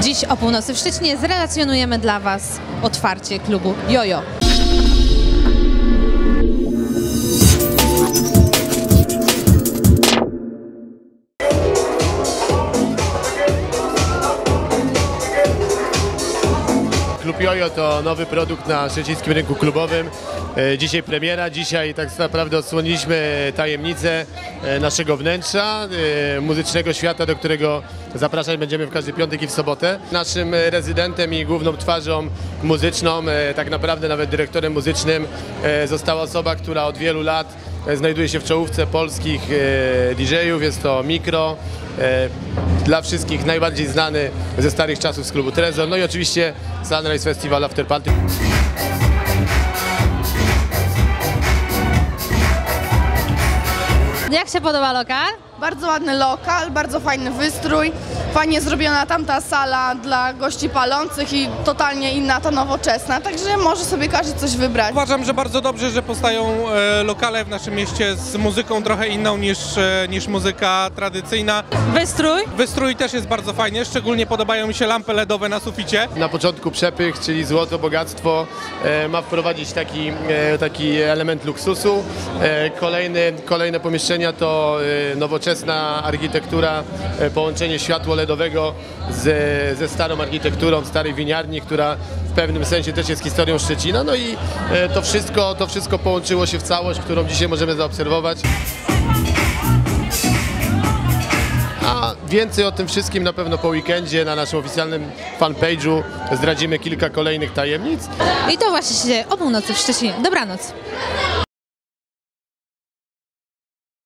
Dziś o północy w Szczecinie zrelacjonujemy dla Was otwarcie klubu Jojo. Klub Jojo to nowy produkt na szczecińskim rynku klubowym. E, Dzisiaj premiera, dzisiaj tak naprawdę odsłoniliśmy tajemnicę e, naszego wnętrza, e, muzycznego świata, do którego zapraszać będziemy w każdy piątek i w sobotę. Naszym rezydentem i główną twarzą muzyczną, tak naprawdę nawet dyrektorem muzycznym została osoba, która od wielu lat znajduje się w czołówce polskich e, DJ-ów, jest to Mikro, e, dla wszystkich najbardziej znany ze starych czasów z klubu Trezor, no i oczywiście Sunrise Festival After Party. Jak się podoba lokal? Bardzo ładny lokal, bardzo fajny wystrój, fajnie zrobiona tamta sala dla gości palących i totalnie inna, ta nowoczesna, także może sobie każdy coś wybrać. Uważam, że bardzo dobrze, że powstają e, lokale w naszym mieście z muzyką trochę inną niż, e, niż muzyka tradycyjna. Wystrój? Wystrój też jest bardzo fajnie, szczególnie podobają mi się lampy LEDowe na suficie. Na początku przepych, czyli złoto, bogactwo, e, ma wprowadzić taki, e, taki element luksusu. E, kolejny, kolejne pomieszczenia to e, nowoczesna architektura, e, połączenie światło LEDowego z, ze starą architekturą starej winiarni, która w pewnym sensie też jest historią Szczecina. No i e, to wszystko, to wszystko połączyło się w całość, którą dzisiaj możemy zaobserwować. A więcej o tym wszystkim na pewno po weekendzie na naszym oficjalnym fanpage'u zdradzimy kilka kolejnych tajemnic. I to właśnie się dzieje o północy w Szczecinie. Dobranoc.